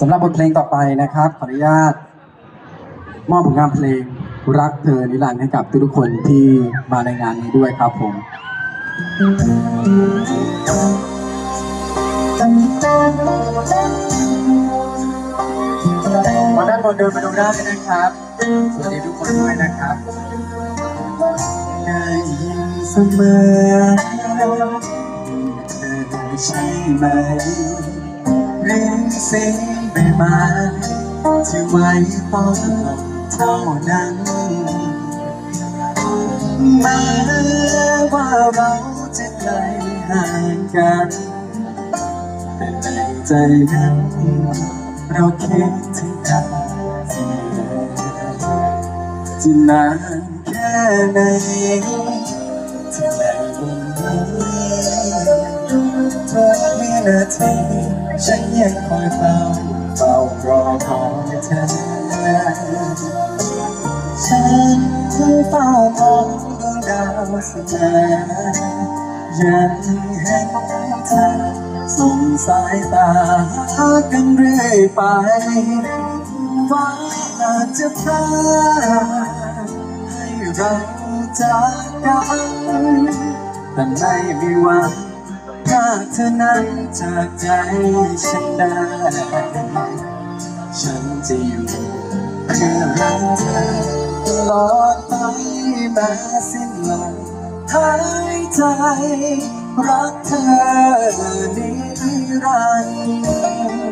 สำหรับบทเพลงต่อไปนะครับ ขออนุญาต มอบผลงานเพลงรักเธอนิรันดร์ให้กับทุกๆคนที่มาในงานนี้ด้วยครับผม มาด้านบนเดินมาดูได้เลยนะครับ สวัสดีทุกคนด้วยนะครับได้ยินเสมอเธอใช่ไหม หรือเสียงใบไม้ที่ไว้ป้องเท่านั้นแม้ว่าเราจะไกลห่างกันแต่ในใจนั้นเราคิดถึงกันจะนานแค่ไหนที่ในวันนี้ทุกวิ นาที ฉันยังคอยเฝ้าเฝ้ารอของเธอฉันเฝ้ามองดวงดาวเสมอยังเห็นเธอสงสายตาหากันเรื่อยไปว่าอาจจะพลาดให้เราจากกันแต่ไม่มีวัน ถ้าเธอนั้นจากใจฉันได้ ฉันจะอยู่เพื่อรักเธอตลอดไปแม้สิ้นลมหายใจ รักเธอนิรันดร์